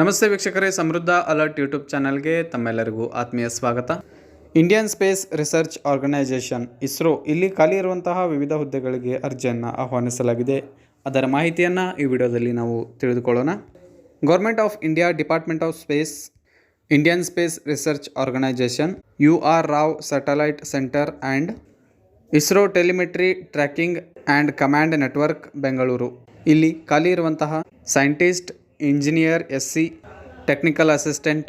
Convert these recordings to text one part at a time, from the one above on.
ನಮಸ್ತೆ ವೀಕ್ಷಕರೇ, ಸಮೃದ್ಧ ಅಲರ್ಟ್ ಯೂಟ್ಯೂಬ್ ಚಾನಲ್ಗೆ ತಮ್ಮೆಲ್ಲರಿಗೂ ಆತ್ಮೀಯ ಸ್ವಾಗತ. Indian space research organisation, ISRO ಇಲ್ಲಿ ಖಾಲಿ ಇರುವಂತಹ ವಿವಿಧ ಹುದ್ದೆಗಳಿಗೆ ಅರ್ಜಿಯನ್ನು ಆಹ್ವಾನಿಸಲಾಗಿದೆ. ಅದರ ಮಾಹಿತಿಯನ್ನು ಈ ವಿಡಿಯೋದಲ್ಲಿ ನಾವು ತಿಳಿದುಕೊಳ್ಳೋಣ. Government of India department of space Indian space research organisation U R Rao satellite centre and ISRO telemetry tracking and command network Bengaluru ಇಲ್ಲಿ ಖಾಲಿ ಇರುವಂತಹ scientist engineer S C technical assistant,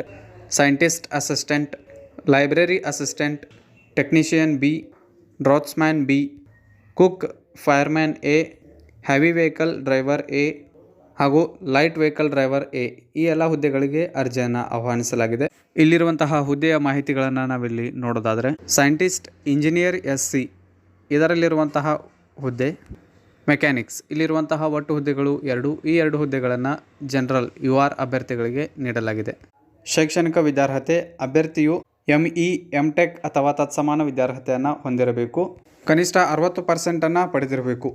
scientist assistant, library assistant, technician B draughtsman B, cook, fireman A, heavy vehicle driver A ಹಾಗೂ light vehicle driver A. ಈ ಎಲ್ಲ ಹುದ್ದೆಗಳಿಗೆ ಅರ್ಜಿಯನ್ನು ಆಹ್ವಾನಿಸಲಾಗಿದೆ. ಇಲ್ಲಿರುವಂತಹ ಹುದ್ದೆಯ ಮಾಹಿತಿಗಳನ್ನು ನಾವಿಲ್ಲಿ ನೋಡೋದಾದರೆ, ಸೈಂಟಿಸ್ಟ್, ಇಂಜಿನಿಯರ್ ಎಸ್ ಸಿ ಇದರಲ್ಲಿರುವಂತಹ ಹುದ್ದೆ ಮೆಕ್ಯಾನಿಕ್ಸ್. ಇಲ್ಲಿರುವಂತಹ ಒಟ್ಟು ಹುದ್ದೆಗಳು ಎರಡು. ಈ ಎರಡು ಹುದ್ದೆಗಳನ್ನು ಜನರಲ್ ಯು ಆರ್ ಅಭ್ಯರ್ಥಿಗಳಿಗೆ ನೀಡಲಾಗಿದೆ. ಶೈಕ್ಷಣಿಕ ವಿದ್ಯಾರ್ಹತೆ ಅಭ್ಯರ್ಥಿಯು ಎಂ ಇ ಎಂ ಟೆಕ್ ಅಥವಾ ತತ್ಸಮಾನ ವಿದ್ಯಾರ್ಹತೆಯನ್ನು ಹೊಂದಿರಬೇಕು. ಕನಿಷ್ಠ ಅರವತ್ತು ಪರ್ಸೆಂಟನ್ನು ಪಡೆದಿರಬೇಕು.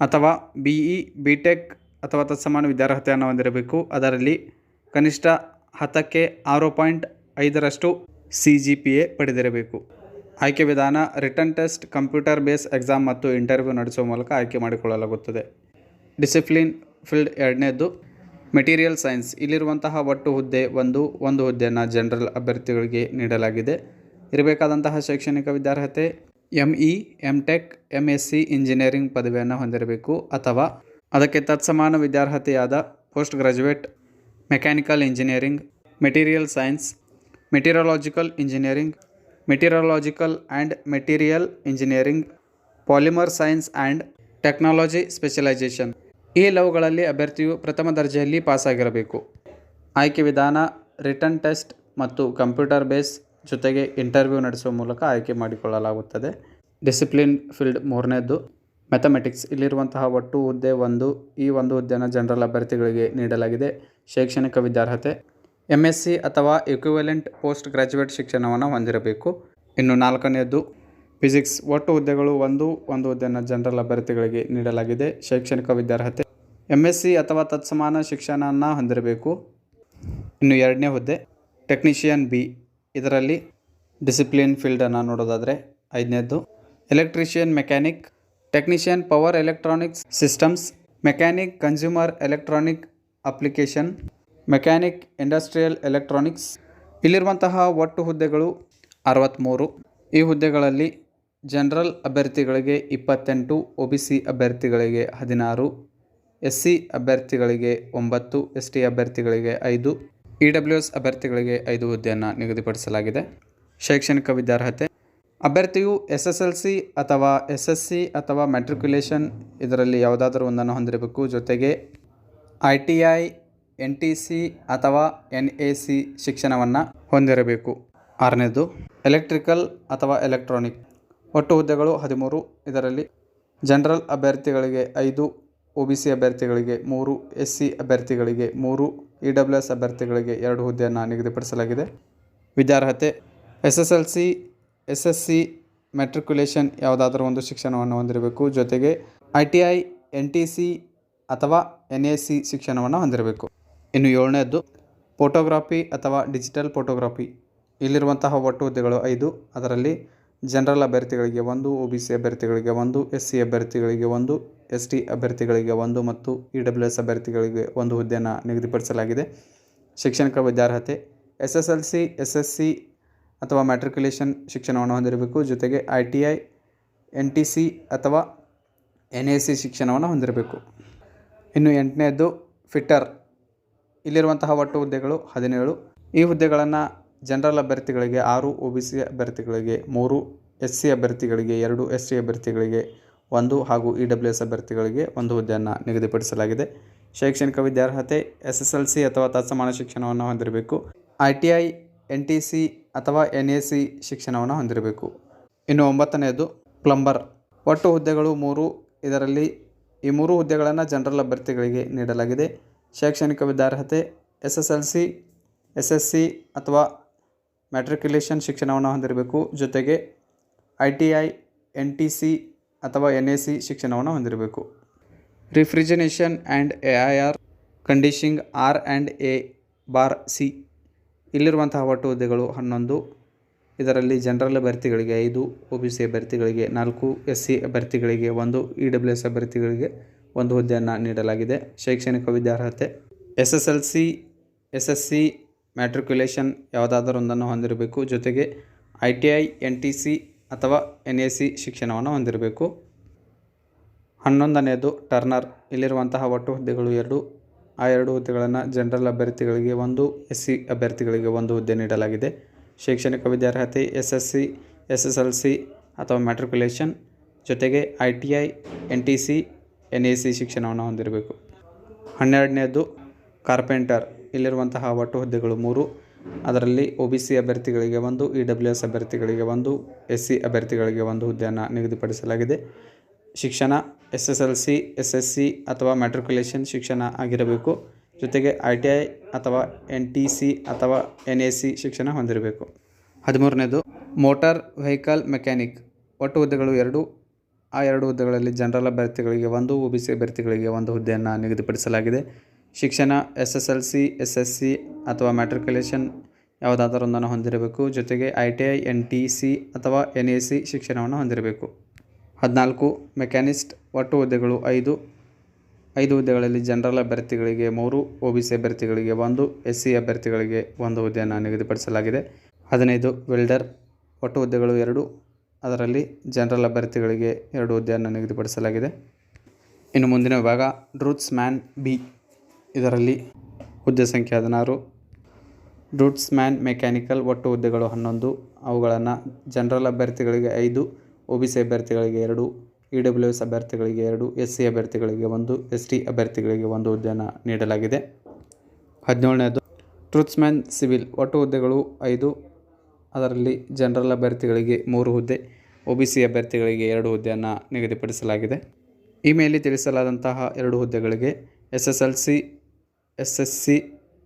ಅಥವಾ ಬಿ ಇ ಬಿ ಟೆಕ್ ಅಥವಾ ತತ್ಸಮಾನ ವಿದ್ಯಾರ್ಹತೆಯನ್ನು ಹೊಂದಿರಬೇಕು. ಅದರಲ್ಲಿ ಕನಿಷ್ಠ ಹತ್ತಕ್ಕೆ ಆರು ಪಾಯಿಂಟ್ ಐದರಷ್ಟು ಸಿ ಜಿ ಪಿ ಎ ಪಡೆದಿರಬೇಕು. ಆಯ್ಕೆ ವಿಧಾನ written test computer base exam ಮತ್ತು ಇಂಟರ್ವ್ಯೂ ನಡೆಸುವ ಮೂಲಕ ಆಯ್ಕೆ ಮಾಡಿಕೊಳ್ಳಲಾಗುತ್ತದೆ. ಡಿಸಿಪ್ಲಿನ್ ಫೀಲ್ಡ್ ಎರಡನೇದು ಮೆಟೀರಿಯಲ್ ಸೈನ್ಸ್ ಇಲ್ಲಿರುವಂತಹ ಒಟ್ಟು ಹುದ್ದೆ ಒಂದು ಒಂದು ಹುದ್ದೆಯನ್ನು ಜನರಲ್ ಅಭ್ಯರ್ಥಿಗಳಿಗೆ ನೀಡಲಾಗಿದೆ. ಇರಬೇಕಾದಂತಹ ಶೈಕ್ಷಣಿಕ ವಿದ್ಯಾರ್ಹತೆ M E M tech M S C engineering ಪದವಿಯನ್ನು ಹೊಂದಿರಬೇಕು ಅಥವಾ ಅದಕ್ಕೆ ತತ್ಸಮಾನ ವಿದ್ಯಾರ್ಹತೆಯಾದ post graduate mechanical engineering material science metallurgical engineering metallurgical and material engineering polymer science and technology specialisation ಈ ಲವ್ಗಳಲ್ಲಿ ಅಭ್ಯರ್ಥಿಯು ಪ್ರಥಮ ದರ್ಜೆಯಲ್ಲಿ ಪಾಸಾಗಿರಬೇಕು. ಆಯ್ಕೆ ವಿಧಾನ ರಿಟರ್ನ್ ಟೆಸ್ಟ್ ಮತ್ತು ಕಂಪ್ಯೂಟರ್ ಬೇಸ್ ಜೊತೆಗೆ ಇಂಟರ್ವ್ಯೂ ನಡೆಸುವ ಮೂಲಕ ಆಯ್ಕೆ ಮಾಡಿಕೊಳ್ಳಲಾಗುತ್ತದೆ. ಡಿಸಿಪ್ಲಿನ್ ಫೀಲ್ಡ್ ಮೂರನೇದ್ದು ಮ್ಯಾಥಮೆಟಿಕ್ಸ್ ಇಲ್ಲಿರುವಂತಹ ಒಟ್ಟು ಹುದ್ದೆ ಒಂದು. ಈ ಒಂದು ಹುದ್ದೆಯನ್ನು ಜನರಲ್ ಅಭ್ಯರ್ಥಿಗಳಿಗೆ ನೀಡಲಾಗಿದೆ. ಶೈಕ್ಷಣಿಕ ವಿದ್ಯಾರ್ಹತೆ ಎಂ ಎಸ್ ಸಿ ಅಥವಾ ಇಕ್ವಿವೆಲೆಂಟ್ ಪೋಸ್ಟ್ ಗ್ರಾಜ್ಯುಯೇಟ್ ಶಿಕ್ಷಣವನ್ನು ಹೊಂದಿರಬೇಕು. ಇನ್ನು ನಾಲ್ಕನೆಯದ್ದು ಫಿಸಿಕ್ಸ್ ಒಟ್ಟು ಹುದ್ದೆಗಳು ಒಂದು ಒಂದು ಹುದ್ದೆಯನ್ನು ಜನರಲ್ ಅಭ್ಯರ್ಥಿಗಳಿಗೆ ನೀಡಲಾಗಿದೆ. ಶೈಕ್ಷಣಿಕ ವಿದ್ಯಾರ್ಹತೆ. ಎಂ ಎಸ್ ಸಿ ಅಥವಾ ತತ್ಸಮಾನ ಶಿಕ್ಷಣವನ್ನು ಹೊಂದಿರಬೇಕು. ಇನ್ನು ಎರಡನೇ ಹುದ್ದೆ ಟೆಕ್ನಿಷಿಯನ್ ಬಿ ಇದರಲ್ಲಿ ಡಿಸಿಪ್ಲಿನ್ ಫೀಲ್ಡನ್ನು ನೋಡೋದಾದರೆ ಐದನೇದ್ದು electrician mechanic technician power electronics systems mechanic consumer electronic application mechanic, industrial electronics ಇಲ್ಲಿರುವಂತಹ ಒಟ್ಟು ಹುದ್ದೆಗಳು ಅರವತ್ತ್ಮೂರು ಈ ಹುದ್ದೆಗಳಲ್ಲಿ ಜನರಲ್ ಅಭ್ಯರ್ಥಿಗಳಿಗೆ ಇಪ್ಪತ್ತೆಂಟು, ಒ ಬಿ ಸಿ ಅಭ್ಯರ್ಥಿಗಳಿಗೆ ಹದಿನಾರು ಎಸ್ ಸಿ ಅಭ್ಯರ್ಥಿಗಳಿಗೆ ಒಂಬತ್ತು ಎಸ್ ಟಿ ಅಭ್ಯರ್ಥಿಗಳಿಗೆ ಐದು, ಇ ಡಬ್ಲ್ಯೂ ಎಸ್ ಅಭ್ಯರ್ಥಿಗಳಿಗೆ ಐದು ಹುದ್ದೆಯನ್ನು ನಿಗದಿಪಡಿಸಲಾಗಿದೆ. ಶೈಕ್ಷಣಿಕ ವಿದ್ಯಾರ್ಹತೆ. ಅಭ್ಯರ್ಥಿಯು ಎಸ್ ಎಸ್ ಎಲ್ ಸಿ ಅಥವಾ ಎಸ್ ಎಸ್ ಸಿ ಅಥವಾ ಮೆಟ್ರಿಕ್ಯುಲೇಷನ್ ಇದರಲ್ಲಿ ಯಾವುದಾದರೂ ಒಂದನ್ನು ಹೊಂದಿರಬೇಕು. ಜೊತೆಗೆ I T I N T C ಅಥವಾ ಎನ್ ಎ ಸಿ ಶಿಕ್ಷಣವನ್ನು ಹೊಂದಿರಬೇಕು. ಆರನೇದು, ಎಲೆಕ್ಟ್ರಿಕಲ್ ಅಥವಾ ಎಲೆಕ್ಟ್ರಾನಿಕ್. ಒಟ್ಟು ಹುದ್ದೆಗಳು ಹದಿಮೂರು, ಇದರಲ್ಲಿ ಜನರಲ್ ಅಭ್ಯರ್ಥಿಗಳಿಗೆ ಐದು, ಒ ಬಿ ಸಿ ಅಭ್ಯರ್ಥಿಗಳಿಗೆ ಮೂರು, ಎಸ್ ಸಿ ಅಭ್ಯರ್ಥಿಗಳಿಗೆ ಮೂರು, ಇ ಡಬ್ಲ್ಯೂ ಎಸ್ ಅಭ್ಯರ್ಥಿಗಳಿಗೆ ಎರಡು ಹುದ್ದೆಯನ್ನು ನಿಗದಿಪಡಿಸಲಾಗಿದೆ. ವಿದ್ಯಾರ್ಹತೆ, S S L C, S S C matriculation ಯಾವುದಾದರೂ ಒಂದು ಶಿಕ್ಷಣವನ್ನು ಹೊಂದಿರಬೇಕು. ಜೊತೆಗೆ I T I, N T C ಅಥವಾ ಎನ್ ಎ ಸಿ ಶಿಕ್ಷಣವನ್ನು ಹೊಂದಿರಬೇಕು. ಇನ್ನು ಏಳನೇದ್ದು, ಫೋಟೋಗ್ರಾಫಿ ಅಥವಾ ಡಿಜಿಟಲ್ ಫೋಟೋಗ್ರಾಫಿ. ಇಲ್ಲಿರುವಂತಹ ಒಟ್ಟು ಹುದ್ದೆಗಳು ಐದು. ಅದರಲ್ಲಿ ಜನರಲ್ ಅಭ್ಯರ್ಥಿಗಳಿಗೆ ಒಂದು, ಒ ಬಿ ಸಿ ಅಭ್ಯರ್ಥಿಗಳಿಗೆ ಒಂದು, ಎಸ್ ಸಿ ಅಭ್ಯರ್ಥಿಗಳಿಗೆ ಒಂದು, ಎಸ್ ಟಿ ಅಭ್ಯರ್ಥಿಗಳಿಗೆ ಒಂದು ಮತ್ತು ಇ ಡಬ್ಲ್ಯೂ ಎಸ್ ಅಭ್ಯರ್ಥಿಗಳಿಗೆ ಒಂದು ಹುದ್ದೆಯನ್ನು ನಿಗದಿಪಡಿಸಲಾಗಿದೆ. ಶೈಕ್ಷಣಿಕ ವಿದ್ಯಾರ್ಹತೆ, S S L C, S S C ಅಥವಾ ಮ್ಯಾಟ್ರಿಕ್ಯುಲೇಷನ್ ಶಿಕ್ಷಣವನ್ನು ಹೊಂದಿರಬೇಕು. ಜೊತೆಗೆ I T I, N T C ಅಥವಾ ಎನ್ ಎ ಸಿ ಶಿಕ್ಷಣವನ್ನು ಹೊಂದಿರಬೇಕು. ಇನ್ನು ಎಂಟನೇದು ಫಿಟ್ಟರ್. ಇಲ್ಲಿರುವಂತಹ ಒಟ್ಟು ಹುದ್ದೆಗಳು ಹದಿನೇಳು. ಈ ಹುದ್ದೆಗಳನ್ನು ಜನರಲ್ ಅಭ್ಯರ್ಥಿಗಳಿಗೆ ಆರು ಒ ಬಿ ಸಿ ಅಭ್ಯರ್ಥಿಗಳಿಗೆ ಮೂರು ಎಸ್ ಸಿ ಅಭ್ಯರ್ಥಿಗಳಿಗೆ ಎರಡು ಎಸ್ ಸಿ ಅಭ್ಯರ್ಥಿಗಳಿಗೆ ಒಂದು ಹಾಗೂ ಇ ಡಬ್ಲ್ಯೂ ಎಸ್ ಅಭ್ಯರ್ಥಿಗಳಿಗೆ ಒಂದು ಹುದ್ದೆಯನ್ನು ನಿಗದಿಪಡಿಸಲಾಗಿದೆ. ಶೈಕ್ಷಣಿಕ ವಿದ್ಯಾರ್ಹತೆ ಎಸ್ ಎಸ್ ಎಲ್ ಸಿ ಅಥವಾ ತತ್ಸಮಾನ ಶಿಕ್ಷಣವನ್ನು ಹೊಂದಿರಬೇಕು. I T I, N T C ಅಥವಾ ಎನ್ ಎ ಸಿ ಶಿಕ್ಷಣವನ್ನು ಹೊಂದಿರಬೇಕು. ಇನ್ನು ಒಂಬತ್ತನೆಯದು, ಪ್ಲಂಬರ್. ಒಟ್ಟು ಹುದ್ದೆಗಳು ಮೂರು. ಇದರಲ್ಲಿ ಈ ಮೂರು ಹುದ್ದೆಗಳನ್ನು ಜನರಲ್ ಅಭ್ಯರ್ಥಿಗಳಿಗೆ ನೀಡಲಾಗಿದೆ. ಶೈಕ್ಷಣಿಕ ವಿದ್ಯಾರ್ಹತೆ S S L C S S C ಅಥವಾ ಮ್ಯಾಟ್ರಿಕ್ಯುಲೇಷನ್ ಶಿಕ್ಷಣವನ್ನು ಹೊಂದಿರಬೇಕು. ಜೊತೆಗೆ I T I, N T C ಅಥವಾ ಎನ್ ಎ ಸಿ ಶಿಕ್ಷಣವನ್ನು ಹೊಂದಿರಬೇಕು. Refrigeration and A I R conditioning R and A bar C ಇಲ್ಲಿರುವಂತಹ ಒಟ್ಟು ಹುದ್ದೆಗಳು ಹನ್ನೊಂದು. ಇದರಲ್ಲಿ ಜನರಲ್ ಅಭ್ಯರ್ಥಿಗಳಿಗೆ ಐದು, ಒ ಬಿ ಸಿ ಅಭ್ಯರ್ಥಿಗಳಿಗೆ ನಾಲ್ಕು, ಎಸ್ ಸಿ ಅಭ್ಯರ್ಥಿಗಳಿಗೆ ಒಂದು, ಇ ಡಬ್ಲ್ಯೂ ಎಸ್ ಅಭ್ಯರ್ಥಿಗಳಿಗೆ ಒಂದು ಹುದ್ದೆಯನ್ನು ನೀಡಲಾಗಿದೆ. ಶೈಕ್ಷಣಿಕ ವಿದ್ಯಾರ್ಹತೆ S S L C S S C matriculation ಯಾವುದಾದರೂ ಒಂದನ್ನು ಹೊಂದಿರಬೇಕು. ಜೊತೆಗೆ I T I, N T C ಅಥವಾ ಎನ್ ಎ ಸಿ ಶಿಕ್ಷಣವನ್ನು ಹೊಂದಿರಬೇಕು. ಹನ್ನೊಂದನೆಯದು ಟರ್ನರ್. ಇಲ್ಲಿರುವಂತಹ ಒಟ್ಟು ಹುದ್ದೆಗಳು ಎರಡು. ಆ ಎರಡು ಹುದ್ದೆಗಳನ್ನು ಜನರಲ್ ಅಭ್ಯರ್ಥಿಗಳಿಗೆ ಒಂದು ಎಸ್ ಸಿ ಅಭ್ಯರ್ಥಿಗಳಿಗೆ ಒಂದು ಹುದ್ದೆ ನೀಡಲಾಗಿದೆ. ಶೈಕ್ಷಣಿಕ ವಿದ್ಯಾರ್ಹತೆ S S C S S L C ಅಥವಾ ಮ್ಯಾಟ್ರಿಕ್ಯುಲೇಷನ್ ಜೊತೆಗೆ I T I, N T C N A C ಶಿಕ್ಷಣವನ್ನು ಹೊಂದಿರಬೇಕು. ಹನ್ನೆರಡನೇದು ಕಾರ್ಪೆಂಟರ್. ಇಲ್ಲಿರುವಂತಹ ಒಟ್ಟು ಹುದ್ದೆಗಳು ಮೂರು. ಅದರಲ್ಲಿ ಒ ಬಿ ಸಿ ಅಭ್ಯರ್ಥಿಗಳಿಗೆ ಒಂದು, ಇ ಡಬ್ಲ್ಯೂ ಎಸ್ ಅಭ್ಯರ್ಥಿಗಳಿಗೆ ಒಂದು, ಎಸ್ ಸಿ ಅಭ್ಯರ್ಥಿಗಳಿಗೆ ಒಂದು ಹುದ್ದೆಯನ್ನು ನಿಗದಿಪಡಿಸಲಾಗಿದೆ. ಶಿಕ್ಷಣ, S S L C, S S C ಅಥವಾ ಮ್ಯಾಟ್ರಿಕ್ಯುಲೇಷನ್ ಶಿಕ್ಷಣ ಆಗಿರಬೇಕು. ಜೊತೆಗೆ ಐ ಟಿ ಐ ಅಥವಾ ಎನ್ ಟಿ ಸಿ ಅಥವಾ ಎನ್ ಎ ಸಿ ಶಿಕ್ಷಣ ಹೊಂದಿರಬೇಕು. ಹದಿಮೂರನೇದು ಮೋಟಾರ್, ವೆಹಿಕಲ್, ಮೆಕ್ಯಾನಿಕ್. ಒಟ್ಟು ಹುದ್ದೆಗಳು ಎರಡು ಆ ಎರಡು ಹುದ್ದೆಗಳಲ್ಲಿ ಜನರಲ್ ಅಭ್ಯರ್ಥಿಗಳಿಗೆ ಒಂದು, ಒ ಬಿ ಸಿ ಅಭ್ಯರ್ಥಿಗಳಿಗೆ ಒಂದು ಹುದ್ದೆಯನ್ನು ನಿಗದಿಪಡಿಸಲಾಗಿದೆ. ಶಿಕ್ಷಣ, S S L C, S S C ಅಥವಾ ಮ್ಯಾಟ್ರಿಕ್ಯುಲೇಷನ್ ಯಾವುದಾದರೊಂದನ್ನು ಹೊಂದಿರಬೇಕು. ಜೊತೆಗೆ I T I, N T C ಅಥವಾ ಎನ್ ಎ ಸಿ ಶಿಕ್ಷಣವನ್ನು ಹೊಂದಿರಬೇಕು. ಹದಿನಾಲ್ಕು, ಮೆಕ್ಯಾನಿಸ್ಟ್, ಒಟ್ಟು ಹುದ್ದೆಗಳು ಐದು. ಐದು ಹುದ್ದೆಗಳಲ್ಲಿ ಜನರಲ್ ಅಭ್ಯರ್ಥಿಗಳಿಗೆ ಮೂರು, ಒ ಬಿ ಸಿ ಅಭ್ಯರ್ಥಿಗಳಿಗೆ ಒಂದು, ಎಸ್ ಸಿ ಅಭ್ಯರ್ಥಿಗಳಿಗೆ ಒಂದು ಹುದ್ದೆಯನ್ನು ನಿಗದಿಪಡಿಸಲಾಗಿದೆ. ಹದಿನೈದು, ವೆಲ್ಡರ್, ಒಟ್ಟು ಹುದ್ದೆಗಳು ಎರಡು. ಅದರಲ್ಲಿ ಜನರಲ್ ಅಭ್ಯರ್ಥಿಗಳಿಗೆ ಎರಡು ಹುದ್ದೆಯನ್ನು ನಿಗದಿಪಡಿಸಲಾಗಿದೆ. ಇನ್ನು ಮುಂದಿನ ವಿಭಾಗ ಡ್ರೂಟ್ಸ್ ಮ್ಯಾನ್ ಬಿ. ಇದರಲ್ಲಿ ಹುದ್ದೆ ಸಂಖ್ಯೆ ಹದಿನಾರು. ಡ್ರೂಟ್ಸ್ ಮ್ಯಾನ್ ಮೆಕ್ಯಾನಿಕಲ್ ಒಟ್ಟು ಹುದ್ದೆಗಳು ಹನ್ನೊಂದು. ಅವುಗಳನ್ನು ಜನರಲ್ ಅಭ್ಯರ್ಥಿಗಳಿಗೆ ಐದು, ಒ ಬಿ ಸಿ ಅಭ್ಯರ್ಥಿಗಳಿಗೆ ಎರಡು, ಇ ಡಬ್ಲ್ಯೂ ಎಸ್ ಅಭ್ಯರ್ಥಿಗಳಿಗೆ ಎರಡು, ಎಸ್ ಸಿ ಅಭ್ಯರ್ಥಿಗಳಿಗೆ ಒಂದು, ಎಸ್ ಟಿ ಅಭ್ಯರ್ಥಿಗಳಿಗೆ ಒಂದು ಹುದ್ದೆಯನ್ನು ನೀಡಲಾಗಿದೆ. ಹದಿನೇಳನೇದು ಟ್ರೂತ್ಸ್ಮ್ಯಾನ್ ಸಿವಿಲ್ ಒಟ್ಟು ಹುದ್ದೆಗಳು ಐದು ಅದರಲ್ಲಿ ಜನರಲ್ ಅಭ್ಯರ್ಥಿಗಳಿಗೆ ಮೂರು ಹುದ್ದೆ ಒ ಬಿ ಸಿ ಅಭ್ಯರ್ಥಿಗಳಿಗೆ ಎರಡು ಹುದ್ದೆಯನ್ನು ನಿಗದಿಪಡಿಸಲಾಗಿದೆ. ಈ ಮೇಲೆ ತಿಳಿಸಲಾದಂತಹ ಎರಡು ಹುದ್ದೆಗಳಿಗೆ S S L C S S C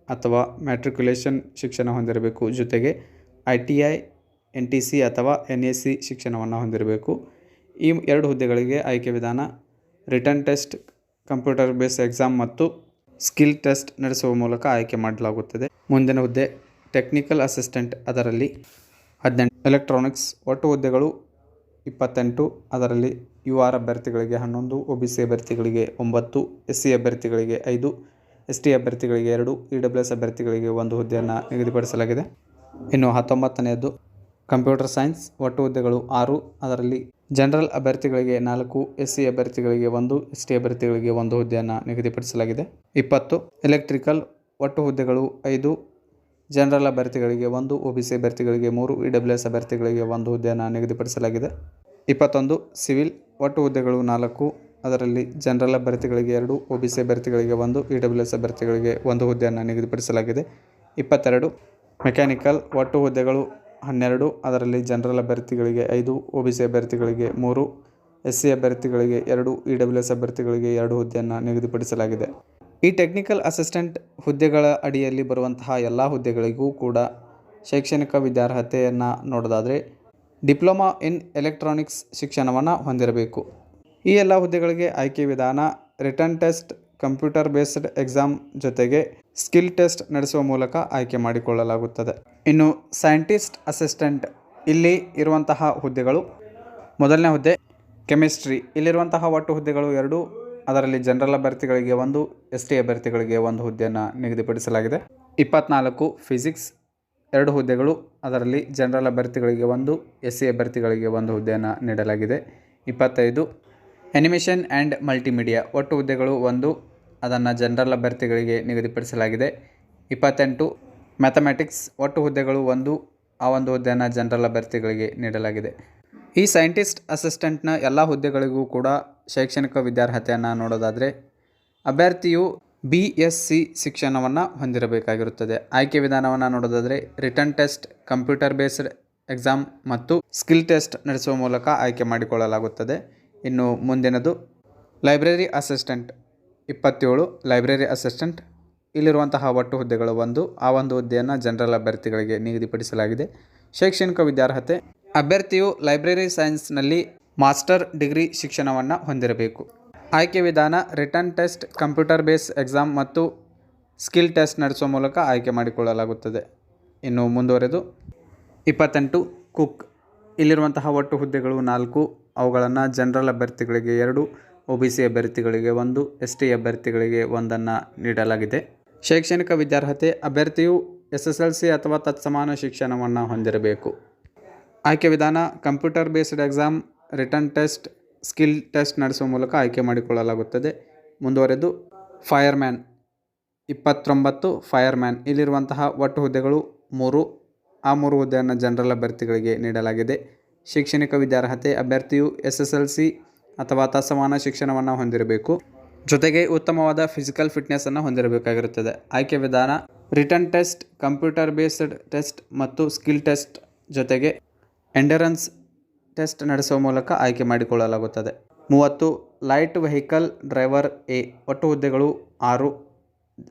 ಅಥವಾ ಮ್ಯಾಟ್ರಿಕ್ಯುಲೇಷನ್ ಶಿಕ್ಷಣ ಹೊಂದಿರಬೇಕು. ಜೊತೆಗೆ I T I N T C ಅಥವಾ ಎನ್ ಎ ಸಿ ಶಿಕ್ಷಣವನ್ನು ಹೊಂದಿರಬೇಕು. ಈ ಎರಡು ಹುದ್ದೆಗಳಿಗೆ ಆಯ್ಕೆ ವಿಧಾನ written test computer base exam ಮತ್ತು ಸ್ಕಿಲ್ ಟೆಸ್ಟ್ ನಡೆಸುವ ಮೂಲಕ ಆಯ್ಕೆ ಮಾಡಲಾಗುತ್ತದೆ. ಮುಂದಿನ ಹುದ್ದೆ ಟೆಕ್ನಿಕಲ್ ಅಸಿಸ್ಟೆಂಟ್ ಅದರಲ್ಲಿ ಹದಿನೆಂಟು ಎಲೆಕ್ಟ್ರಾನಿಕ್ಸ್, ಒಟ್ಟು ಹುದ್ದೆಗಳು ಇಪ್ಪತ್ತೆಂಟು, ಅದರಲ್ಲಿ ಯು ಆರ್ ಅಭ್ಯರ್ಥಿಗಳಿಗೆ ಹನ್ನೊಂದು, ಒ ಬಿ ಸಿ ಅಭ್ಯರ್ಥಿಗಳಿಗೆ ಒಂಬತ್ತು, ಎಸ್ ಸಿ ಅಭ್ಯರ್ಥಿಗಳಿಗೆ ಐದು, ಎಸ್ ಟಿ ಅಭ್ಯರ್ಥಿಗಳಿಗೆ ಎರಡು, ಇ ಡಬ್ಲ್ಯೂ ಎಸ್ ಅಭ್ಯರ್ಥಿಗಳಿಗೆ ಒಂದು ಹುದ್ದೆಯನ್ನು ನಿಗದಿಪಡಿಸಲಾಗಿದೆ. ಇನ್ನು ಹತ್ತೊಂಬತ್ತನೆಯದು ಕಂಪ್ಯೂಟರ್ ಸೈನ್ಸ್, ಒಟ್ಟು ಹುದ್ದೆಗಳು ಆರು, ಅದರಲ್ಲಿ ಜನರಲ್ ಅಭ್ಯರ್ಥಿಗಳಿಗೆ ನಾಲ್ಕು, ಎಸ್ ಸಿ ಅಭ್ಯರ್ಥಿಗಳಿಗೆ ಒಂದು, ಎಸ್ ಟಿ ಅಭ್ಯರ್ಥಿಗಳಿಗೆ ಒಂದು ಹುದ್ದೆಯನ್ನು ನಿಗದಿಪಡಿಸಲಾಗಿದೆ. ಇಪ್ಪತ್ತು, ಎಲೆಕ್ಟ್ರಿಕಲ್, ಒಟ್ಟು ಹುದ್ದೆಗಳು ಐದು ಜನರಲ್ ಅಭ್ಯರ್ಥಿಗಳಿಗೆ ಒಂದು, ಒ ಬಿ ಸಿ ಅಭ್ಯರ್ಥಿಗಳಿಗೆ ಮೂರು, ಇ ಡಬ್ಲ್ಯೂ ಎಸ್ ಅಭ್ಯರ್ಥಿಗಳಿಗೆ ಒಂದು ಹುದ್ದೆಯನ್ನು ನಿಗದಿಪಡಿಸಲಾಗಿದೆ. ಇಪ್ಪತ್ತೊಂದು, ಸಿವಿಲ್ ಒಟ್ಟು ಹುದ್ದೆಗಳು ನಾಲ್ಕು, ಅದರಲ್ಲಿ ಜನರಲ್ ಅಭ್ಯರ್ಥಿಗಳಿಗೆ ಎರಡು, ಒ ಬಿ ಸಿ ಅಭ್ಯರ್ಥಿಗಳಿಗೆ ಒಂದು, ಇ ಡಬ್ಲ್ಯೂ ಎಸ್ ಅಭ್ಯರ್ಥಿಗಳಿಗೆ ಒಂದು ಹುದ್ದೆಯನ್ನು ನಿಗದಿಪಡಿಸಲಾಗಿದೆ. ಇಪ್ಪತ್ತೆರಡು, ಮೆಕ್ಯಾನಿಕಲ್ ಒಟ್ಟು ಹುದ್ದೆಗಳು ಹನ್ನೆರಡು, ಅದರಲ್ಲಿ ಜನರಲ್ ಅಭ್ಯರ್ಥಿಗಳಿಗೆ ಐದು, ಒ ಬಿ ಸಿ ಅಭ್ಯರ್ಥಿಗಳಿಗೆ ಮೂರು, ಎಸ್ ಸಿ ಅಭ್ಯರ್ಥಿಗಳಿಗೆ ಎರಡು, ಇ ಡಬ್ಲ್ಯೂ ಎಸ್ ಅಭ್ಯರ್ಥಿಗಳಿಗೆ ಎರಡು ಹುದ್ದೆಯನ್ನು ನಿಗದಿಪಡಿಸಲಾಗಿದೆ. ಈ ಟೆಕ್ನಿಕಲ್ ಅಸಿಸ್ಟೆಂಟ್ ಹುದ್ದೆಗಳ ಅಡಿಯಲ್ಲಿ ಬರುವಂತಹ ಎಲ್ಲ ಹುದ್ದೆಗಳಿಗೂ ಕೂಡ ಶೈಕ್ಷಣಿಕ ವಿದ್ಯಾರ್ಹತೆಯನ್ನು ನೋಡೋದಾದರೆ ಡಿಪ್ಲೊಮಾ ಇನ್ ಎಲೆಕ್ಟ್ರಾನಿಕ್ಸ್ ಶಿಕ್ಷಣವನ್ನು ಹೊಂದಿರಬೇಕು. ಈ ಎಲ್ಲ ಹುದ್ದೆಗಳಿಗೆ ಆಯ್ಕೆ ವಿಧಾನ written test computer based exam ಜೊತೆಗೆ ಸ್ಕಿಲ್ ಟೆಸ್ಟ್ ನಡೆಸುವ ಮೂಲಕ ಆಯ್ಕೆ ಮಾಡಿಕೊಳ್ಳಲಾಗುತ್ತದೆ. ಇನ್ನು ಸೈಂಟಿಸ್ಟ್ ಅಸಿಸ್ಟೆಂಟ್ ಇಲ್ಲಿ ಇರುವಂತಹ ಹುದ್ದೆಗಳು, ಮೊದಲನೇ ಹುದ್ದೆ ಕೆಮಿಸ್ಟ್ರಿ ಇಲ್ಲಿರುವಂತಹ ಒಟ್ಟು ಹುದ್ದೆಗಳು ಎರಡು ಅದರಲ್ಲಿ ಜನರಲ್ ಅಭ್ಯರ್ಥಿಗಳಿಗೆ ಒಂದು, ಎಸ್ ಟಿ ಅಭ್ಯರ್ಥಿಗಳಿಗೆ ಒಂದು ಹುದ್ದೆಯನ್ನು ನಿಗದಿಪಡಿಸಲಾಗಿದೆ. ಇಪ್ಪತ್ನಾಲ್ಕು ಫಿಸಿಕ್ಸ್, ಎರಡು ಹುದ್ದೆಗಳು, ಅದರಲ್ಲಿ ಜನರಲ್ ಅಭ್ಯರ್ಥಿಗಳಿಗೆ ಒಂದು, ಎಸ್ ಸಿ ಅಭ್ಯರ್ಥಿಗಳಿಗೆ ಒಂದು ಹುದ್ದೆಯನ್ನು ನೀಡಲಾಗಿದೆ. ಇಪ್ಪತ್ತೈದು ಎನಿಮೇಷನ್ ಆ್ಯಂಡ್ ಮಲ್ಟಿಮೀಡಿಯಾ ಒಟ್ಟು ಹುದ್ದೆಗಳು ಒಂದು, ಅದನ್ನು ಜನರಲ್ ಅಭ್ಯರ್ಥಿಗಳಿಗೆ ನಿಗದಿಪಡಿಸಲಾಗಿದೆ. ಇಪ್ಪತ್ತೆಂಟು ಮ್ಯಾಥಮೆಟಿಕ್ಸ್ ಒಟ್ಟು ಹುದ್ದೆಗಳು ಒಂದು, ಆ ಒಂದು ಹುದ್ದೆಯನ್ನು ಜನರಲ್ ಅಭ್ಯರ್ಥಿಗಳಿಗೆ ನೀಡಲಾಗಿದೆ. ಈ ಸೈಂಟಿಸ್ಟ್ ಅಸಿಸ್ಟೆಂಟ್ನ ಎಲ್ಲ ಹುದ್ದೆಗಳಿಗೂ ಕೂಡ ಶೈಕ್ಷಣಿಕ ವಿದ್ಯಾರ್ಹತೆಯನ್ನು ನೋಡೋದಾದರೆ ಅಭ್ಯರ್ಥಿಯು ಬಿ ಎಸ್ ಸಿ ಶಿಕ್ಷಣವನ್ನು ಹೊಂದಿರಬೇಕಾಗಿರುತ್ತದೆ. ಆಯ್ಕೆ ವಿಧಾನವನ್ನು ನೋಡೋದಾದರೆ written test computer based exam ಮತ್ತು ಸ್ಕಿಲ್ ಟೆಸ್ಟ್ ನಡೆಸುವ ಮೂಲಕ ಆಯ್ಕೆ ಮಾಡಿಕೊಳ್ಳಲಾಗುತ್ತದೆ. ಇನ್ನು ಮುಂದಿನದು ಲೈಬ್ರರಿ ಅಸಿಸ್ಟೆಂಟ್ ಇಪ್ಪತ್ತೇಳು ಲೈಬ್ರರಿ ಅಸಿಸ್ಟೆಂಟ್ ಇಲ್ಲಿರುವಂತಹ ಒಟ್ಟು ಹುದ್ದೆಗಳು ಒಂದು. ಆ ಒಂದು ಹುದ್ದೆಯನ್ನು ಜನರಲ್ ಅಭ್ಯರ್ಥಿಗಳಿಗೆ ನಿಗದಿಪಡಿಸಲಾಗಿದೆ. ಶೈಕ್ಷಣಿಕ ವಿದ್ಯಾರ್ಹತೆ. ಅಭ್ಯರ್ಥಿಯು ಲೈಬ್ರರಿ ಸೈನ್ಸ್ನಲ್ಲಿ ಮಾಸ್ಟರ್ ಡಿಗ್ರಿ ಶಿಕ್ಷಣವನ್ನು ಹೊಂದಿರಬೇಕು. ಆಯ್ಕೆ ವಿಧಾನ, written test, computer base exam ಮತ್ತು ಸ್ಕಿಲ್ ಟೆಸ್ಟ್ ನಡೆಸುವ ಮೂಲಕ ಆಯ್ಕೆ ಮಾಡಿಕೊಳ್ಳಲಾಗುತ್ತದೆ. ಇನ್ನು ಮುಂದುವರೆದು, ಇಪ್ಪತ್ತೆಂಟು, ಕುಕ್. ಇಲ್ಲಿರುವಂತಹ ಒಟ್ಟು ಹುದ್ದೆಗಳು ನಾಲ್ಕು, ಅವುಗಳನ್ನು ಜನರಲ್ ಅಭ್ಯರ್ಥಿಗಳಿಗೆ ಎರಡು, ಒ ಬಿ ಸಿ ಅಭ್ಯರ್ಥಿಗಳಿಗೆ ಒಂದು, ಎಸ್ ಟಿ ಅಭ್ಯರ್ಥಿಗಳಿಗೆ ಒಂದನ್ನು ನೀಡಲಾಗಿದೆ. ಶೈಕ್ಷಣಿಕ ವಿದ್ಯಾರ್ಹತೆ, ಅಭ್ಯರ್ಥಿಯು ಎಸ್ ಎಸ್ ಎಲ್ ಸಿ ಅಥವಾ ತತ್ಸಮಾನ ಶಿಕ್ಷಣವನ್ನು ಹೊಂದಿರಬೇಕು. ಆಯ್ಕೆ ವಿಧಾನ, computer based exam written test skill test ನಡೆಸುವ ಮೂಲಕ ಆಯ್ಕೆ ಮಾಡಿಕೊಳ್ಳಲಾಗುತ್ತದೆ. ಮುಂದುವರೆದು ಫೈರ್ಮ್ಯಾನ್ ಇಪ್ಪತ್ತೊಂಬತ್ತು ಫೈರ್ಮ್ಯಾನ್ ಇಲ್ಲಿರುವಂತಹ ಒಟ್ಟು ಹುದ್ದೆಗಳು ಮೂರು. ಆ ಮೂರು ಹುದ್ದೆಯನ್ನು ಜನರಲ್ ಅಭ್ಯರ್ಥಿಗಳಿಗೆ ನೀಡಲಾಗಿದೆ. ಶೈಕ್ಷಣಿಕ ವಿದ್ಯಾರ್ಹತೆ ಅಭ್ಯರ್ಥಿಯು ಎಸ್ ಎಸ್ ಎಲ್ ಸಿ ಅಥವಾ ತಸಮಾನ ಶಿಕ್ಷಣವನ್ನು ಹೊಂದಿರಬೇಕು. ಜೊತೆಗೆ ಉತ್ತಮವಾದ ಫಿಸಿಕಲ್ ಫಿಟ್ನೆಸ್ಸನ್ನು ಹೊಂದಿರಬೇಕಾಗಿರುತ್ತದೆ. ಆಯ್ಕೆ ವಿಧಾನ written test computer based test ಮತ್ತು ಸ್ಕಿಲ್ ಟೆಸ್ಟ್ ಜೊತೆಗೆ ಎಂಡರೆನ್ಸ್ ಟೆಸ್ಟ್ ನಡೆಸುವ ಮೂಲಕ ಆಯ್ಕೆ ಮಾಡಿಕೊಳ್ಳಲಾಗುತ್ತದೆ. ಮೂವತ್ತು, ಲೈಟ್ ವೆಹಿಕಲ್ ಡ್ರೈವರ್ ಎ, ಒಟ್ಟು ಹುದ್ದೆಗಳು ಆರು,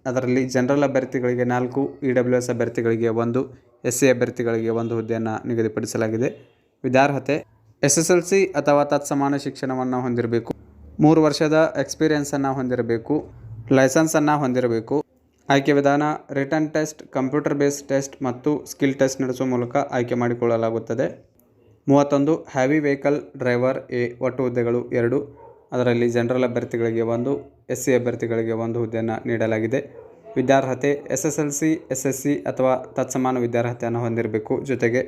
ಅದರಲ್ಲಿ ಜನರಲ್ ಅಭ್ಯರ್ಥಿಗಳಿಗೆ ನಾಲ್ಕು ಇ ಡಬ್ಲ್ಯೂ ಎಸ್ ಅಭ್ಯರ್ಥಿಗಳಿಗೆ ಒಂದು ಎಸ್ ಸಿ ಅಭ್ಯರ್ಥಿಗಳಿಗೆ ಒಂದು ಹುದ್ದೆಯನ್ನು ನಿಗದಿಪಡಿಸಲಾಗಿದೆ. ವಿದ್ಯಾರ್ಹತೆ ಎಸ್ ಎಸ್ ಎಲ್ ಸಿ ಅಥವಾ ತತ್ಸಮಾನ ಶಿಕ್ಷಣವನ್ನು ಹೊಂದಿರಬೇಕು. ಮೂರು ವರ್ಷದ ಎಕ್ಸ್ಪೀರಿಯೆನ್ಸನ್ನು ಹೊಂದಿರಬೇಕು. ಲೈಸೆನ್ಸನ್ನು ಹೊಂದಿರಬೇಕು. ಆಯ್ಕೆ ವಿಧಾನ, written test, computer based test ಮತ್ತು ಸ್ಕಿಲ್ ಟೆಸ್ಟ್ ನಡೆಸುವ ಮೂಲಕ ಆಯ್ಕೆ ಮಾಡಿಕೊಳ್ಳಲಾಗುತ್ತದೆ. ಮೂವತ್ತೊಂದು ಹ್ಯಾವಿ ವೆಹಿಕಲ್ ಡ್ರೈವರ್ ಎ, ಒಟ್ಟು ಹುದ್ದೆಗಳು ಎರಡು. ಅದರಲ್ಲಿ ಜನರಲ್ ಅಭ್ಯರ್ಥಿಗಳಿಗೆ ಒಂದು ಎಸ್ ಸಿ ಅಭ್ಯರ್ಥಿಗಳಿಗೆ ಒಂದು ಹುದ್ದೆಯನ್ನು ನೀಡಲಾಗಿದೆ. ವಿದ್ಯಾರ್ಹತೆ S S L C S S C ಅಥವಾ ತತ್ಸಮಾನ ವಿದ್ಯಾರ್ಹತೆಯನ್ನು ಹೊಂದಿರಬೇಕು. ಜೊತೆಗೆ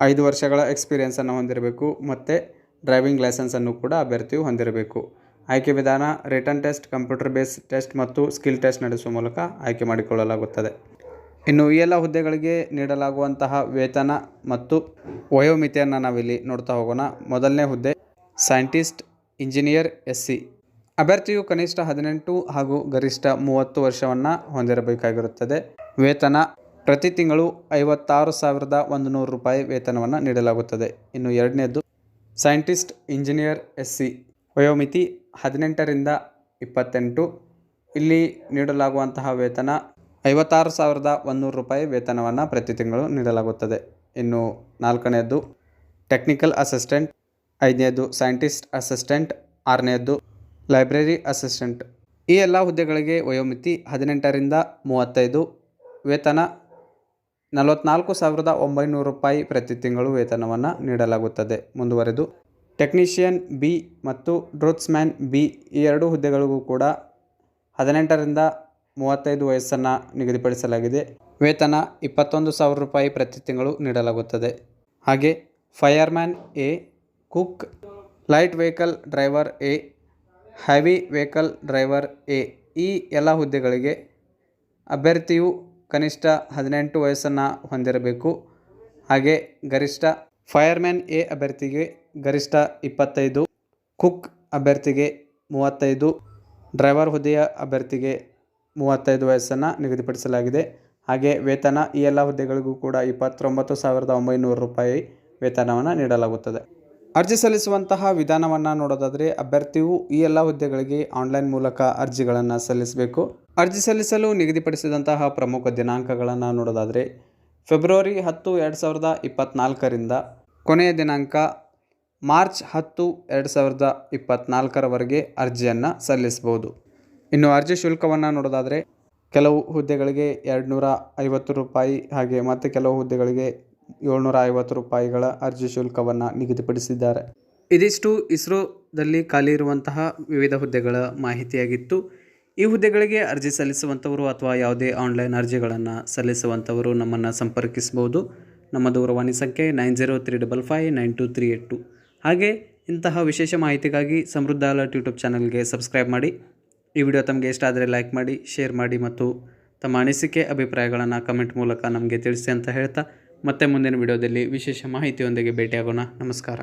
ಐದು ವರ್ಷಗಳ ಎಕ್ಸ್ಪೀರಿಯೆನ್ಸನ್ನು ಹೊಂದಿರಬೇಕು. ಮತ್ತು ಡ್ರೈವಿಂಗ್ ಲೈಸೆನ್ಸನ್ನು ಕೂಡ ಅಭ್ಯರ್ಥಿಯು ಹೊಂದಿರಬೇಕು. ಆಯ್ಕೆ ವಿಧಾನ written test computer base test ಮತ್ತು ಸ್ಕಿಲ್ ಟೆಸ್ಟ್ ನಡೆಸುವ ಮೂಲಕ ಆಯ್ಕೆ ಮಾಡಿಕೊಳ್ಳಲಾಗುತ್ತದೆ. ಇನ್ನು ಈ ಎಲ್ಲ ಹುದ್ದೆಗಳಿಗೆ ನೀಡಲಾಗುವಂತಹ ವೇತನ ಮತ್ತು ವಯೋಮಿತಿಯನ್ನು ನಾವಿಲ್ಲಿ ನೋಡ್ತಾ ಹೋಗೋಣ. ಮೊದಲನೇ ಹುದ್ದೆ, ಸೈಂಟಿಸ್ಟ್, ಇಂಜಿನಿಯರ್ ಎಸ್ ಸಿ ಅಭ್ಯರ್ಥಿಯು ಕನಿಷ್ಠ ಹದಿನೆಂಟು ಹಾಗೂ ಗರಿಷ್ಠ ಮೂವತ್ತು ವರ್ಷವನ್ನು ಹೊಂದಿರಬೇಕಾಗಿರುತ್ತದೆ. ವೇತನ, ಪ್ರತಿ ತಿಂಗಳು ಐವತ್ತಾರು ಸಾವಿರದ ಒಂದು ನೂರು ರೂಪಾಯಿ ವೇತನವನ್ನು ನೀಡಲಾಗುತ್ತದೆ. ಇನ್ನು ಎರಡನೇದು, ಸೈಂಟಿಸ್ಟ್, ಇಂಜಿನಿಯರ್ ಎಸ್ ಸಿ ವಯೋಮಿತಿ ಹದಿನೆಂಟರಿಂದ ಇಪ್ಪತ್ತೆಂಟು. ಇಲ್ಲಿ ನೀಡಲಾಗುವಂತಹ ವೇತನ ಐವತ್ತಾರು ಸಾವಿರದ ಒಂದುನೂರು ರೂಪಾಯಿ ವೇತನವನ್ನು ಪ್ರತಿ ತಿಂಗಳು ನೀಡಲಾಗುತ್ತದೆ. ಇನ್ನು ನಾಲ್ಕನೆಯದ್ದು ಟೆಕ್ನಿಕಲ್ ಅಸಿಸ್ಟೆಂಟ್ ಐದನೇದು ಸೈಂಟಿಸ್ಟ್ ಅಸಿಸ್ಟೆಂಟ್ ಆರನೆಯದ್ದು ಲೈಬ್ರರಿ ಅಸಿಸ್ಟೆಂಟ್ ಈ ಎಲ್ಲ ಹುದ್ದೆಗಳಿಗೆ ವಯೋಮಿತಿ ಹದಿನೆಂಟರಿಂದ ಮೂವತ್ತೈದು. ವೇತನ ನಲವತ್ನಾಲ್ಕು ಸಾವಿರದ ಒಂಬೈನೂರು ರೂಪಾಯಿ ಪ್ರತಿ ತಿಂಗಳು ವೇತನವನ್ನು ನೀಡಲಾಗುತ್ತದೆ. ಮುಂದುವರೆದು ಟೆಕ್ನಿಷಿಯನ್ ಬಿ ಮತ್ತು ಡ್ರೋತ್ಸ್ಮ್ಯಾನ್ ಬಿ ಈ ಎರಡು ಹುದ್ದೆಗಳಿಗೂ ಕೂಡ ಹದಿನೆಂಟರಿಂದ ಮೂವತ್ತೈದು ವಯಸ್ಸನ್ನು ನಿಗದಿಪಡಿಸಲಾಗಿದೆ. ವೇತನ ಇಪ್ಪತ್ತೊಂದು ಸಾವಿರ ರೂಪಾಯಿ ಪ್ರತಿ ತಿಂಗಳು ನೀಡಲಾಗುತ್ತದೆ. ಹಾಗೆ fireman A, cook, light vehicle driver A heavy vehicle driver A, ಈ ಎಲ್ಲ ಹುದ್ದೆಗಳಿಗೆ ಅಭ್ಯರ್ಥಿಯು ಕನಿಷ್ಠ ಹದಿನೆಂಟು ವಯಸ್ಸನ್ನು ಹೊಂದಿರಬೇಕು. ಹಾಗೆ ಗರಿಷ್ಠ ಫೈರ್ಮ್ಯಾನ್ ಎ ಅಭ್ಯರ್ಥಿಗೆ ಗರಿಷ್ಠ ಇಪ್ಪತ್ತೈದು, ಕುಕ್ ಅಭ್ಯರ್ಥಿಗೆ ಮೂವತ್ತೈದು, ಡ್ರೈವರ್ ಹುದ್ದೆಯ ಅಭ್ಯರ್ಥಿಗೆ ಮೂವತ್ತೈದು ವಯಸ್ಸನ್ನು ನಿಗದಿಪಡಿಸಲಾಗಿದೆ. ಹಾಗೆ ವೇತನ ಈ ಎಲ್ಲ ಹುದ್ದೆಗಳಿಗೂ ಕೂಡ ಇಪ್ಪತ್ತೊಂಬತ್ತು ಸಾವಿರದ ಒಂಬೈನೂರು ರೂಪಾಯಿ ವೇತನವನ್ನು ನೀಡಲಾಗುತ್ತದೆ. ಅರ್ಜಿ ಸಲ್ಲಿಸುವಂತಹ ವಿಧಾನವನ್ನು ನೋಡೋದಾದರೆ ಅಭ್ಯರ್ಥಿಯು ಈ ಎಲ್ಲ ಹುದ್ದೆಗಳಿಗೆ ಆನ್ಲೈನ್ ಮೂಲಕ ಅರ್ಜಿಗಳನ್ನು ಸಲ್ಲಿಸಬೇಕು. ಅರ್ಜಿ ಸಲ್ಲಿಸಲು ನಿಗದಿಪಡಿಸಿದಂತಹ ಪ್ರಮುಖ ದಿನಾಂಕಗಳನ್ನು ನೋಡೋದಾದರೆ ಫೆಬ್ರವರಿ ಹತ್ತು ಎರಡು ಸಾವಿರದ ಇಪ್ಪತ್ತ್ನಾಲ್ಕರಿಂದ ಕೊನೆಯ ದಿನಾಂಕ ಮಾರ್ಚ್ ಹತ್ತು ಎರಡು ಸಾವಿರದ ಇಪ್ಪತ್ತ್ನಾಲ್ಕರವರೆಗೆ ಅರ್ಜಿಯನ್ನು ಸಲ್ಲಿಸಬಹುದು. ಇನ್ನು ಅರ್ಜಿ ಶುಲ್ಕವನ್ನು ನೋಡೋದಾದರೆ ಕೆಲವು ಹುದ್ದೆಗಳಿಗೆ ಎರಡುನೂರ ಐವತ್ತು ರೂಪಾಯಿ ಹಾಗೆ ಮತ್ತು ಕೆಲವು ಹುದ್ದೆಗಳಿಗೆ ಏಳ್ನೂರ ಐವತ್ತು ರೂಪಾಯಿಗಳ ಅರ್ಜಿ ಶುಲ್ಕವನ್ನು ನಿಗದಿಪಡಿಸಿದ್ದಾರೆ. ಇದಿಷ್ಟು ಇಸ್ರೋದಲ್ಲಿ ಖಾಲಿ ಇರುವಂತಹ ವಿವಿಧ ಹುದ್ದೆಗಳ ಮಾಹಿತಿಯಾಗಿತ್ತು. ಈ ಹುದ್ದೆಗಳಿಗೆ ಅರ್ಜಿ ಸಲ್ಲಿಸುವಂಥವರು ಅಥವಾ ಯಾವುದೇ ಆನ್ಲೈನ್ ಅರ್ಜಿಗಳನ್ನು ಸಲ್ಲಿಸುವಂಥವರು ನಮ್ಮನ್ನು ಸಂಪರ್ಕಿಸಬಹುದು. ನಮ್ಮ ದೂರವಾಣಿ ಸಂಖ್ಯೆ nine zero three double five nine two three eight two. ಹಾಗೆ ಇಂತಹ ವಿಶೇಷ ಮಾಹಿತಿಗಾಗಿ ಸಮೃದ್ಧ ಅಲರ್ಟ್ ಯೂಟ್ಯೂಬ್ ಚಾನಲ್ಗೆ ಸಬ್ಸ್ಕ್ರೈಬ್ ಮಾಡಿ. ಈ ವಿಡಿಯೋ ತಮಗೆ ಇಷ್ಟ ಆದರೆ ಲೈಕ್ ಮಾಡಿ ಶೇರ್ ಮಾಡಿ ಮತ್ತು ತಮ್ಮ ಅನಿಸಿಕೆ, ಅಭಿಪ್ರಾಯಗಳನ್ನು ಕಮೆಂಟ್ ಮೂಲಕ ನಮಗೆ ತಿಳಿಸಿ ಅಂತ ಹೇಳ್ತಾ ಮತ್ತೆ ಮುಂದಿನ ವಿಡಿಯೋದಲ್ಲಿ ವಿಶೇಷ ಮಾಹಿತಿಯೊಂದಿಗೆ ಭೇಟಿಯಾಗೋಣ. ನಮಸ್ಕಾರ.